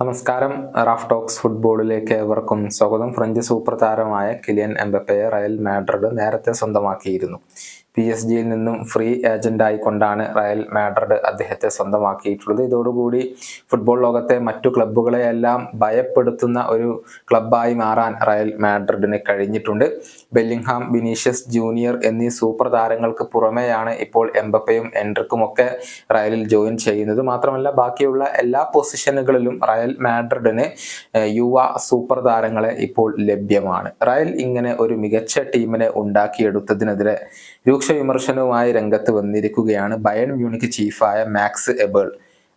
നമസ്കാരം. Raf talks ഫുട്ബോളിലേക്ക് ഏവർക്കും സ്വാഗതം. ഫ്രഞ്ച് സൂപ്പർ താരമായ കിലിയൻ എംബപ്പയെ റയൽ മാഡ്രിഡ് നേരത്തെ സ്വന്തമാക്കിയിരുന്നു. പി എസ് ജിയിൽ നിന്നും ഫ്രീ ഏജന്റായി കൊണ്ടാണ് റയൽ മാഡ്രിഡ് അദ്ദേഹത്തെ സ്വന്തമാക്കിയിട്ടുള്ളത്. ഇതോടുകൂടി ഫുട്ബോൾ ലോകത്തെ മറ്റു ക്ലബ്ബുകളെയെല്ലാം ഭയപ്പെടുത്തുന്ന ഒരു ക്ലബ്ബായി മാറാൻ റയൽ മാഡ്രിഡിന് കഴിഞ്ഞിട്ടുണ്ട്. ബെല്ലിംഗ്ഹാം വിനീഷ്യസ് ജൂനിയർ എന്നീ സൂപ്പർ താരങ്ങൾക്ക് പുറമെയാണ് ഇപ്പോൾ എംബപ്പയും എൻട്രിക്കും ഒക്കെ റയലിൽ ജോയിൻ ചെയ്യുന്നത്. മാത്രമല്ല ബാക്കിയുള്ള എല്ലാ പൊസിഷനുകളിലും റയൽ മാഡ്രിഡിന് യുവ സൂപ്പർ താരങ്ങളെ ഇപ്പോൾ ലഭ്യമാണ്. റയൽ ഇങ്ങനെ ഒരു മികച്ച ടീമിനെ ഉണ്ടാക്കിയെടുത്തതിനെതിരെ രൂക്ഷ വിമർശനവുമായി രംഗത്ത് വന്നിരിക്കുകയാണ് ബയൺ മ്യൂണിക് ചീഫായ മാക്സ് എബേൾ.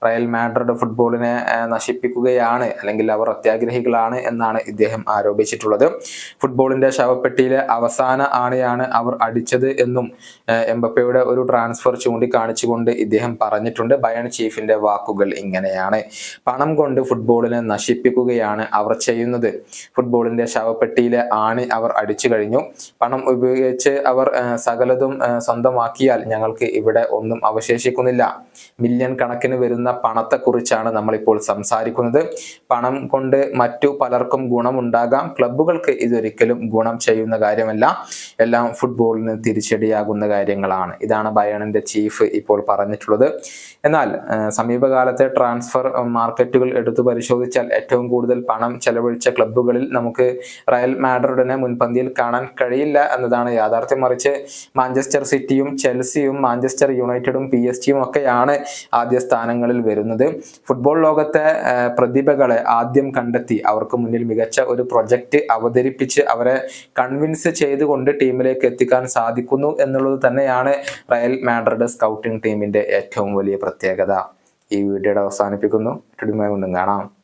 റയൽ മാഡ്രിഡ് ഫുട്ബോളിനെ നശിപ്പിക്കുകയാണ് അല്ലെങ്കിൽ അവർ അത്യാഗ്രഹികളാണ് എന്നാണ് ഇദ്ദേഹം ആരോപിച്ചിട്ടുള്ളത്. ഫുട്ബോളിന്റെ ശവപ്പെട്ടിയിലെ അവസാന ആണയാണ് അവർ അടിച്ചത് എന്നും എംബപ്പയുടെ ഒരു ട്രാൻസ്ഫർ ചൂണ്ടിക്കാണിച്ചുകൊണ്ട് ഇദ്ദേഹം പറഞ്ഞിട്ടുണ്ട്. ബയൺ ചീഫിന്റെ വാക്കുകൾ ഇങ്ങനെയാണ്. പണം കൊണ്ട് ഫുട്ബോളിനെ നശിപ്പിക്കുകയാണ് അവർ ചെയ്യുന്നത്. ഫുട്ബോളിന്റെ ശവപ്പെട്ടിയിലെ ആണി അവർ അടിച്ചു കഴിഞ്ഞു. പണം ഉപയോഗിച്ച് അവർ സകലതും സ്വന്തമാക്കിയാൽ ഞങ്ങൾക്ക് ഇവിടെ ഒന്നും അവശേഷിക്കുന്നില്ല. മില്യൺ കണക്കിന് വരുന്ന പണത്തെക്കുറിച്ചാണ് നമ്മളിപ്പോൾ സംസാരിക്കുന്നത്. പണം കൊണ്ട് മറ്റു പലർക്കും ഗുണമുണ്ടാകാം. ക്ലബ്ബുകൾക്ക് ഇതൊരിക്കലും ഗുണം ചെയ്യുന്ന കാര്യമല്ല. എല്ലാം ഫുട്ബോളിന് തിരിച്ചടിയാകുന്ന കാര്യങ്ങളാണ്. ഇതാണ് ബയണിന്റെ ചീഫ് ഇപ്പോൾ പറഞ്ഞിട്ടുള്ളത്. എന്നാൽ സമീപകാലത്തെ ട്രാൻസ്ഫർ മാർക്കറ്റുകൾ എടുത്തു പരിശോധിച്ചാൽ ഏറ്റവും കൂടുതൽ പണം ചെലവഴിച്ച ക്ലബ്ബുകളിൽ നമുക്ക് റയൽ മാഡ്രിഡിനെ മുൻപന്തിയിൽ കാണാൻ കഴിയില്ല എന്നതാണ് യാഥാർത്ഥ്യം. മറിച്ച് മാഞ്ചസ്റ്റർ സിറ്റിയും ചെൽസിയും മാഞ്ചസ്റ്റർ യുണൈറ്റഡും പി എസ് ജിയും ഒക്കെയാണ് ആദ്യ സ്ഥാനങ്ങളിൽ വരുന്നത്. ഫുട്ബോൾ ലോകത്തെ പ്രതിഭകളെ ആദ്യം കണ്ടെത്തി അവർക്ക് മുന്നിൽ മികച്ച ഒരു പ്രൊജക്റ്റ് അവതരിപ്പിച്ച് അവരെ കൺവിൻസ് ചെയ്തുകൊണ്ട് ടീമിലേക്ക് എത്തിക്കാൻ സാധിക്കുന്നു എന്നുള്ളത് തന്നെയാണ് റയൽ മാഡ്രിഡ് സ്കൗട്ടിംഗ് ടീമിന്റെ ഏറ്റവും വലിയ പ്രത്യേകത. ഈ വീഡിയോയുടെ അവസാനിപ്പിക്കുന്നു. കാണാം.